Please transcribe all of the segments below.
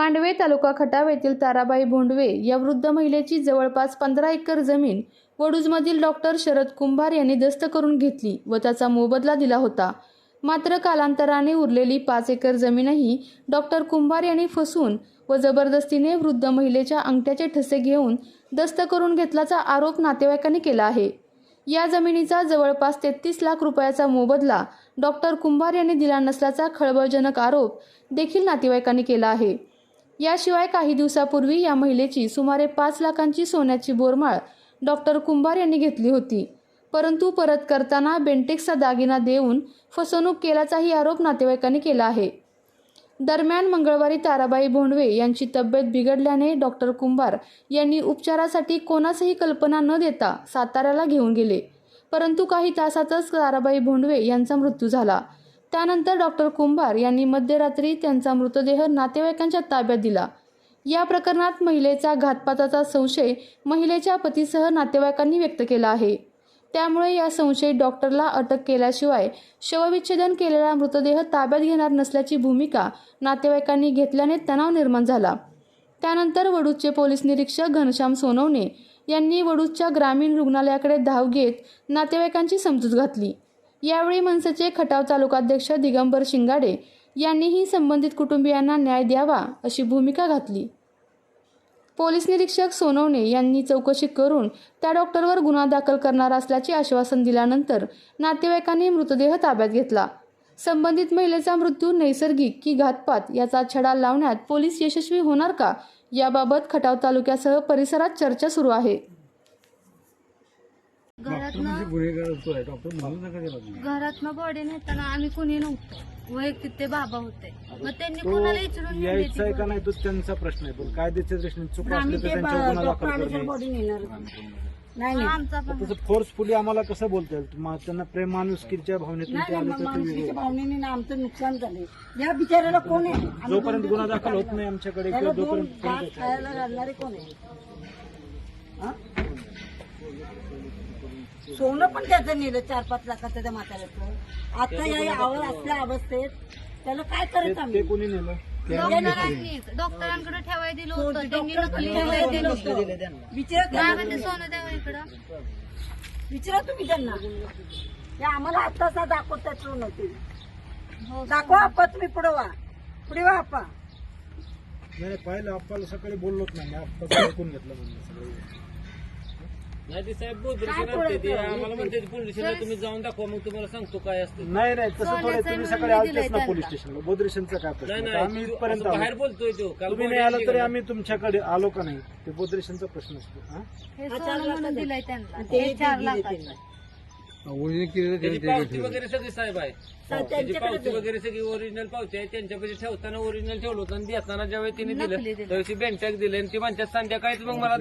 मांडवे तालुका खटाव येथील ताराबाई भोंडवे या वृद्ध महिलेची जवळपास पंधरा एकर जमीन वडूजमधील डॉक्टर शरद कुंभार यांनी दस्त करून घेतली व त्याचा मोबदला दिला होता. मात्र कालांतराने उरलेली पाच एकर जमीनही डॉक्टर कुंभार यांनी फसून व जबरदस्तीने वृद्ध महिलेच्या अंगठ्याचे ठसे घेऊन दस्त करून घेतल्याचा आरोप नातेवाईकांनी केला आहे. या जमिनीचा जवळपास तेहतीस लाख रुपयाचा मोबदला डॉक्टर कुंभार यांनी दिला नसल्याचा खळबळजनक आरोप देखील नातेवाईकांनी केला आहे. याशिवाय काही दिवसापूर्वी या महिलेची सुमारे पाच लाखांची सोन्याची बोरमाळ डॉक्टर कुंभार यांनी घेतली होती. परंतु परत करताना बेंटेक्सचा दागिना देऊन फसवणूक केल्याचाही आरोप नातेवाईकांनी केला आहे. दरम्यान मंगळवारी ताराबाई भोंडवे यांची तब्येत बिघडल्याने डॉक्टर कुंभार यांनी उपचारासाठी कोणासही कल्पना न देता साताऱ्याला घेऊन गेले. परंतु काही तासातच ताराबाई भोंडवे यांचा मृत्यू झाला. त्यानंतर डॉक्टर कुंभार यांनी मध्यरात्री त्यांचा मृतदेह नातेवाईकांच्या ताब्यात दिला. या प्रकरणात महिलेचा घातपाताचा संशय महिलेच्या पतीसह नातेवाईकांनी व्यक्त केला आहे. त्यामुळे या संशयित डॉक्टरला अटक केल्याशिवाय शवविच्छेदन केलेला मृतदेह ताब्यात घेणार नसल्याची भूमिका नातेवाईकांनी घेतल्याने तणाव निर्माण झाला. त्यानंतर वडूजचे पोलीस निरीक्षक घनश्याम सोनवणे यांनी वडूजच्या ग्रामीण रुग्णालयाकडे धाव घेत नातेवाईकांची समजूत घातली. यावेळी मनसेचे खटाव तालुकाध्यक्ष दिगंबर शिंगाडे यांनीही संबंधित कुटुंबियांना न्याय द्यावा अशी भूमिका घातली. पोलीस निरीक्षक सोनवणे यांनी चौकशी करून त्या डॉक्टरवर गुन्हा दाखल करणार असल्याचे आश्वासन दिल्यानंतर नातेवाईकांनी मृतदेह ताब्यात घेतला. संबंधित महिलेचा मृत्यू नैसर्गिक की घातपात याचा छडा लावण्यात पोलीस यशस्वी होणार का याबाबत खटाव तालुक्यासह परिसरात चर्चा सुरू आहे. घरातनं गुन्हेगार तो आहे डॉक्टर म्हणून नका त्याला तुम्ही. घरातनं बॉडी नेताना आम्ही कुणी नव्हतो. वैयक्तिक ते बाबा होते. मग त्यांनी तो कोणाला विचारून नेली यायचा आहे का नाही तो त्यांचा प्रश्न आहे. पण कायद्याच्या दृष्टीने चूक आम्ही असली तर ते त्यांच्यावर गुन्हा दाखल डॉक्टरांच्या करणे बॉडी नेणार. नाही. आमचा पण तसं फोर्सफुली आम्हाला कसं बोलता येईल? तुम्हा- त्यांना प्रेम माणुसकीच्या भावनेतून ते नाही आले नाही, तर ते माणुसकीच्या वेगळं. भावनेने ना आमचं नुकसान झालंय. या बिचाऱ्याला कोण आहे? आम्ही जोपर्यंत गुन्हा दाखल होत. नाही आमच्याकडे त्याला किंवा दोन जोपर्यंत खायला घालणारे कोण आहे? हा? सोनं पण त्याचं नेलं चार पाच लाखाचं त्या म्हाताऱ्याचं. आता या आवर असल्या अवस्थेत त्याला काय ते आम्ही? कोणी नेलं? डॉक्टरांकडे ठेवाय दिलं होतं. त्यांनी नकली ठेवाय दिलं होतं. विचारा सोनं द्यावं इकडं? विचारा तुम्ही त्यांना. ते आम्हाला आत्ताचा दाखवतात सोनं ते. हो दाखवा आप्पा तुम्ही पुढे वा. पुढे वा आप्पा. नाही पाहिलं आपल्याला सकाळी बोललोच नाही. आपण घेतलं म्हणजे सगळं नाही ते साहेब बोधरेशन काय आणते ते बोलायचं? आम्हाला म्हणते पोलीस स्टेशनला तुम्ही जाऊन दाखवा मग तुम्हाला सांगतो काय असतं. नाही नाही तसं थोडं तुम्ही सकाळी आलतेच ना पोलीस. स्टेशनला. बोद्रेशनचा काय प्रश्न नाही? आम्ही इथपर्यंत असं बाहेर आलो बोलतोय तो. काल तुम्ही नाही आला तरी आम्ही तुमच्याकडे आलो का नाही? ते बोद्रेशनचा प्रश्न असतो. हा? हे सोनं म्हणून दिलंय त्यांना. ते हे चार दिले लाखाचं. त्यांना. त्याची पावती वगैरे सगळी साहेब आहे त्याची पावती वगैरे सगळी ओरिजिनल पावती आहे. त्यांच्याकडे ठेवताना ओरिजिनल ठेवलं होतं आणि देताना ज्यावेळी तिने नकली दिलं. दिलं. त्यावेळी बँटॅक दिले आणि ती म्हणतात संध्याकाळीच मग मला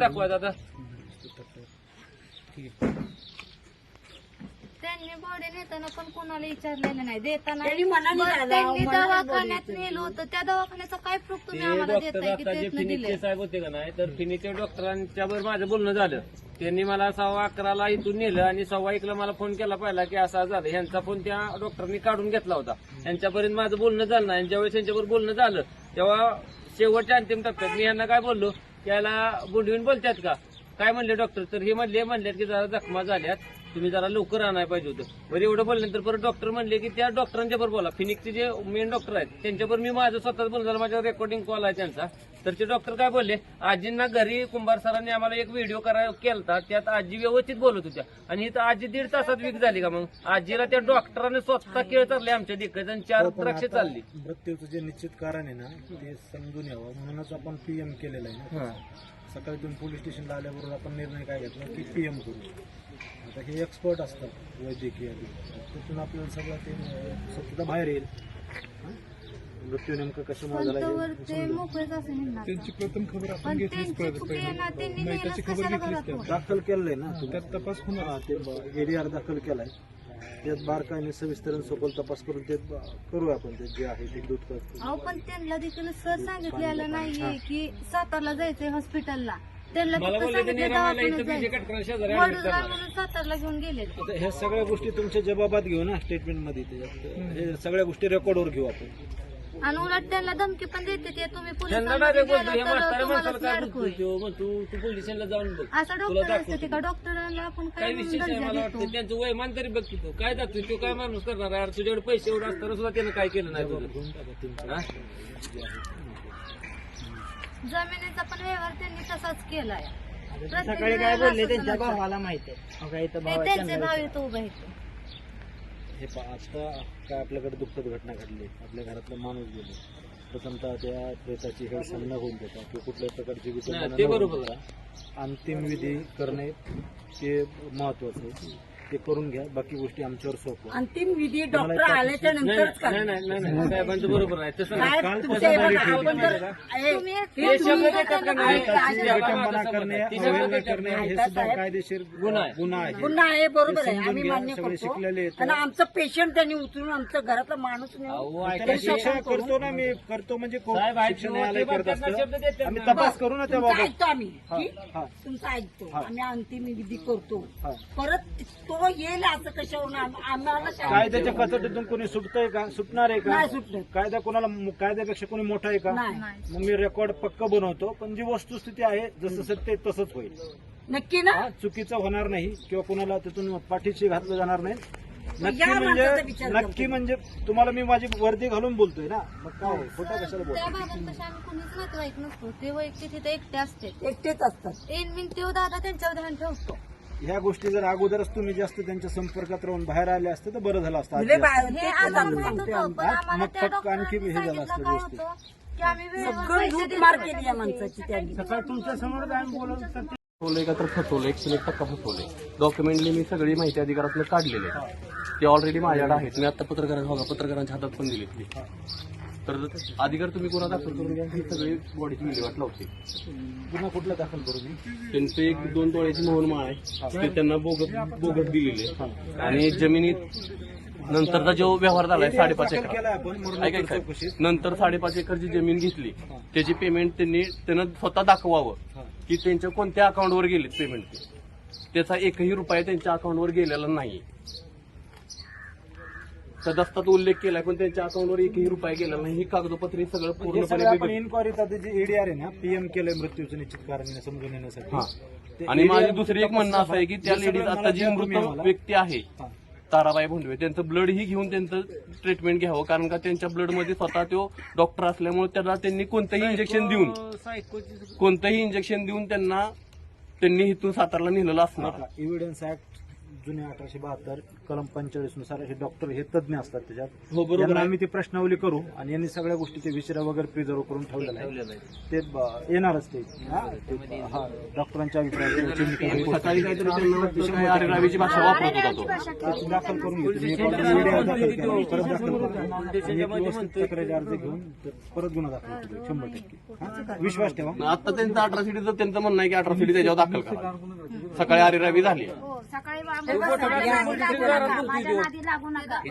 त्यांनी बॉडी नेताना पण कोणाला विचारलेलं नाही. देताना त्यांनी मनाने बरं, झाला, त्यांनी मनाने दवाखान्यात. नेलं होतं. त्या दवाखान्याचा काय प्रूफ तुम्ही ते आम्हाला डॉक्टर देताय की आता जे तेच फिनिक्सचे दिले साहेब होते का नाही तर फिनिकच्या डॉक्टरांच्या बरोबर माझं बोलणं झालं. त्यांनी मला सव्वा अकराला इथून नेलं आणि सव्वा एकला मला फोन केला पहिला की असा झालं. ह्यांचा फोन त्या डॉक्टरनी काढून घेतला होता. त्यांच्यापर्यंत माझं बोलणं झालं नाही. आणि ज्यावेळेस त्यांच्याबरोबर बोलणं झालं तेव्हा शेवटच्या अंतिम टप्प्यात मी यांना काय बोललो? त्याला बुंडवीन बोलतात का? काय म्हणले डॉक्टर? तर हे म्हणले म्हणले की जरा जखमा झाल्यात. तुम्ही जरा लवकर आणायला पाहिजे होतं. बरं एवढं बोलल्यानंतर परत डॉक्टर म्हणले की त्या डॉक्टरांच्या बरोबर बोला. फिनिक्सचे जे मेन डॉक्टर आहेत त्यांच्याबरोबर मी माझं स्वतःच बोलणं झालं. माझ्या रेकॉर्डिंग कॉल आहे त्यांचा. तर ते डॉक्टर काय बोलले? आजींना घरी कुंभार सरांनी आम्हाला एक व्हिडिओ करा केलता. त्यात आजी व्यवस्थित बोलत होत्या. आणि इथं आजी दीड तासात वीक झाली का मग? आजीला त्या डॉक्टरांनी स्वतः केळ चालले आमच्या दिक्कत आणि चार हो, द्राक्षे चालली. मृत्यूचं जे निश्चित कारण आहे ना ते समजून यावं. म्हणूनच आपण पीएम केलेलं आहे सकाळी तुम्ही पोलीस स्टेशनला आल्याबरोबर आपण निर्णय काय घेतला की पीएम करू. आता हे एक्सपर्ट असतात वैद्यकीय. त्यातून आपल्याला सगळं ते सत्यता बाहेर येईल. हा? मृत्यू नेमकं कशामुळे झाला त्यांची प्रथम खबर आपण पण घेतलीच पाहिजे त्याची खबर घेतलीच दाखल केलंय ना त्यात तपास होणार एडीआर दाखल केलाय. त्यात बारकाईने सविस्तर सखोल तपास करून ते करूया आपण ते जे आहे ते दूध करतो अहो पण त्यांना देखील सर सांगितलेलं नाहीये की सातारला जायचंय हॉस्पिटलला त्यांना मला फक्त बोलले त्यांनी सांगितलं रमायला इथं दवाखान्यात बीजे जायचं. कटकरा शेजारी admit वडोदरा करणार. म्हणून सातारला घेऊन गेले आता ह्या सगळ्या गोष्टी तुमच्या जबाबात घेऊ ना स्टेटमेंटमध्ये त्याच्यात हे सगळ्या गोष्टी रेकॉर्डवर घेऊ आपण. आणि उलट त्यांना धमकी पण देते ते तुम्ही त्यांना पोलिसांमध्ये डायरेक्ट बोलतो गेला हे तर म्हाताऱ्या तुम्हालाच माणसाला काय मार्क बोलतो होईल. तो? मग तू तू पोलीस स्टेशनला जाऊन बघ. असं तुला डॉक्टर असते दाखवतो. ते का? डॉक्टरांना आपण काय काय विशेष आहे दर्जा मला देतो? वाटतं? त्यांचं वयमान तरी बघ की तू. काय जातो तो काय माणूस करणार आहे? अरे तुझ्याकडे पैसे एवढे असताना सुद्धा त्यानं काय केलं नाही तुझं? हा? जमिनीचा पण व्यवहार त्यांनी तसाच केलाय. सकाळी काय बोलले त्यांच्या भावाला माहिती आहे. अहो, काय इथं भाव आहे, त्यांचे भाव इथं उभे आहेत. हे पहा आता काय आपल्याकडे दुःखद घटना घडली? आपल्या घरातला माणूस गेलो. प्रथमतः त्या प्रेताची हेळसांड न होऊन देता किंवा कुठल्याही प्रकारची देता अंतिम विधी करणे ते महत्वाचं आहे. ते करून घ्या बाकी गोष्टी आमच्यावर सोपवा अंतिम विधी डॉक्टर आल्याच्या नाही नंतरच नाही नाही नाही नाही साहेबांचं बरोबर आहे तसं नाही. काय हे बघा, आपण जर हे- हे नाही? विटंबना करणे अवहेलना? हे सुद्धा. कायदेशीर गुन्हा आहे. गुन्हा आहे पुन्हा आहे बरोबर आहे आम्ही मान्य सगळे करतो शिकलेले आहेत. आणि आमचं पेशंट त्यांनी उचलून आमचं घरातला माणूस अहो, नेऊन ऐका त्याला की- शिक्षा करतो ना मी करतो म्हणजे कोण साहेब, ऐकतो, शिक्षण न्यायालय ते करत म्हणतात ना, शब्द देतात असतं आम्ही. तपास करू ना त्या तुमचं बाबत ऐकतो आम्ही हा? हा. तुमचं ऐकतो हा. आम्ही अंतिम विधी करतो हा. परत तो येईल असं कशावरून आम- आम्हाला सांगा. कायद्याच्या कसोटीतून कोणी सुटतंय का? सुटणार आहे का? नाही सुटलं. कायदा कोणाला कायद्यापेक्षा कोणी मोठा आहे का? नाही. मग मी रेकॉर्ड पक्क बनवतो पण जी वस्तुस्थिती आहे जसं सत्य आहे तसंच होईल. नक्की ना? हा, चुकीचं होणार नाही किंवा कोणाला त्यातून पाठीशी घातलं जाणार नाही. नक्की माणसाचा म्हणजे विचार नक्की. म्हणजे तुम्हाला मी माझी वर्दी घालून बोलतोय ना? मग काय होईल? खोटं कशाला बोलतो त्या बाबत तसे आम्ही कुणीच नातेवाईक नसतो. ते वैयक्तिक तिथे एकटे असते एकटेच असतात. एन बिन तो दादा त्यांच्यावर ध्यान ठेवतो. ह्या गोष्टी जर अगोदरच तुम्ही जास्त त्यांच्या संपर्कात राहून बाहेर आले असते तर बरं झालं असतं. म्हणजे हे आम्हाला माहीत होतं. पण आम्हाला मग त्या आणखी डॉक्टरांनी हे झालं सांगितलं असतं काय व्यवस्थित. होतं की आम्ही वेळेवर सगळं पैसे लूट देतो मार त्याच्या केली या माणसाची त्यांनी. सकाळ तुमच्यासमोर बोलत फसवलंय का तर फसवलंय एकशे एक टक्का फसवलंय डॉक्युमेंटली मी सगळी माहिती अधिकारातलं काढलेले आहे. ते ऑलरेडी माझ्याकडे आहेत. मी आता पत्रकारांना बघा पत्रकारांच्या हातात पण दिली तर अधिकार तुम्ही कोणा दाखल करून घ्या ही सगळी बॉडीची विल्हेवाट लावते पुन्हा कुठला दाखल करू मी त्यांचं एक दोन तोळ्याची मोहन माळ आहे. ते त्यांना बोगस बोगस दिलेली आहे. आणि जमिनीत नंतरचा जो व्यवहार झालाय साडेपाच एकर. ऐका नंतर साडेपाच एकरची जमीन घेतली त्याची पेमेंट त्यांनी त्यानं स्वतः दाखवावं की त्यांच्या कोणत्या अकाउंटवर गेलेत पेमेंट त्याचा एकही रुपया त्यांच्या अकाउंटवर गेलेला नाही त्या दस्तात उल्लेख केलाय पण त्यांच्या अकाउंटवर एकही रुपया गेलेला नाही ही कागदपत्रे सगळं हे सगळं पूर्णपणे इन्क्वायरी जे एडीआर आहे ना पीएम केलंय मृत्यूचं निश्चित कारण समजून. येण्यासाठी आणि माझी दुसरी एक म्हणणं असं आहे की त्या हे लेडीज आता जी मृत. व्यक्ती आहे. ताराबाई भोंडवे त्यांचं ब्लड ही घेऊन त्यांचं ट्रीटमेंट घ्यावं कारण का त्यांच्या ब्लडमध्ये स्वतः तो डॉक्टर असल्यामुळे त्याला त्यांनी कोणतंही इंजेक्शन देऊन कोणतंही इंजेक्शन देऊन त्यांना त्यांनी इथून सातारला नेलेलं असणार एव्हिडन्स ऍक्ट जुने अठराशे बहात्तर कलम पंचेचाळीसनुसार हे डॉक्टर हे तज्ञ असतात त्याच्यात. हो बरोबर यांना आहे. आम्ही ती प्रश्नावली करू आणि यांनी सगळ्या गोष्टी ते विचारा वगैरे प्रिझर्व करून ठेवलेलं आहे ते ब- येणारच ते. हा, ते हा डॉक्टरांच्या आणि अभिप्रायात सकाळी काहीतरी त्यांना वाटतं काय अरेरावीची भाषा वापरत होता तो दाखल करून घेतो. मी एका मीडियावर दाखल केला, परत दाखल करतो आणि एक व्यवस्थित तक्रारी अर्ज घेऊन तर परत गुन्हा दाखल करतो. शंभर टक्के. हा? विश्वास ठेवा. आता त्यांचं अठरासिटीचं त्यांचं म्हणणं आहे की अठरासिटी त्याच्यावर दाखल करा. सकाळी अरेरावी झाली. हो सकाळी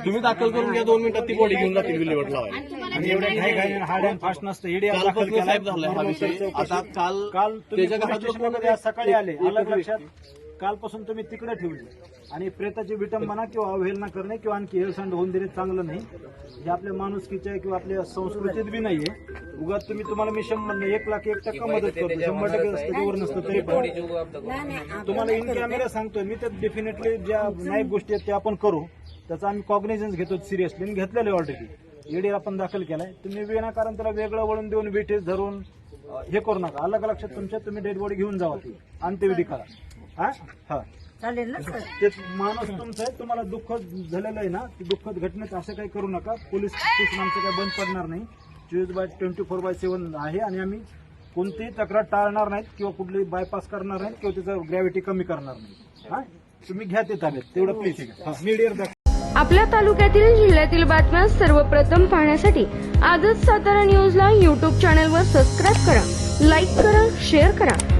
तुम्ही दाखल करून घ्या दोन मिनिटात ती बॉडी घेऊन जातील विल्हेवाट लावायला. आणि एवढ्या घाई घाई हार्ड अँड फास्ट नसतं. कालपासून साहेब झालाय हा विषय? आता काल काल त्याच्या सकाळी आले. अलग लक्षात? कालपासून तुम्ही तिकडे ठेवले. आणि प्रेताची विटंबना किंवा अवहेलना करणे किंवा आणखी हेळसांड होऊन देणे चांगलं नाही. हे आपल्या माणुसकीच्या किंवा आपल्या संस्कृतीत बी नाहीये. उगाच तुम्ही तुम्हाला मी शंभर नाही एक लाख एक टक्का मदत करतो शंभर टक्के त्याच्यावर नसतं तरी पण. तुम्हाला इन कॅमेरा सांगतोय मी तर डेफिनेटली ज्या नाही गोष्टी आहेत त्या आपण करू. त्याचा आम्ही कॉग्निझन्स घेतो सिरियसली आणि घेतलेलं ऑलरेडी ईडी आपण दाखल केलाय. तुम्ही विनाकारण त्याला वेगळं वळून देऊन वेटेज धरून हे करू नका. अलग लक्षात तुमच्या तुम्ही डेड बॉडी घेऊन जावा ती. अंत्यविधी करा. हा? हा. चालेल ना सर? ते माणूस तुमचं आहे तुम्हाला दुःख झालेलं आहे ना ते दुःखद घटनेत असं काही करू नका. पोलीस स्टेशन आमचं काही बंद पडणार नाही. चोवीस by twenty four by seven आहे आणि आम्ही कोणतीही तक्रार टाळणार नाहीत किंवा कुठली बायपास करणार नाहीत किंवा त्याचं ग्रॅव्हिटी कमी करणार नाही. हा? तुम्ही घ्या ते ताब्यात. तेवढं प्लीज मीडियर दाखवा आपल्या तालुक्यातील जिल्ह्यातील बातम्या सर्वप्रथम पाहण्यासाठी आजच सातारा न्यूजला यूट्यूब चॅनलवर सबस्क्राईब करा लाईक करा शेअर करा.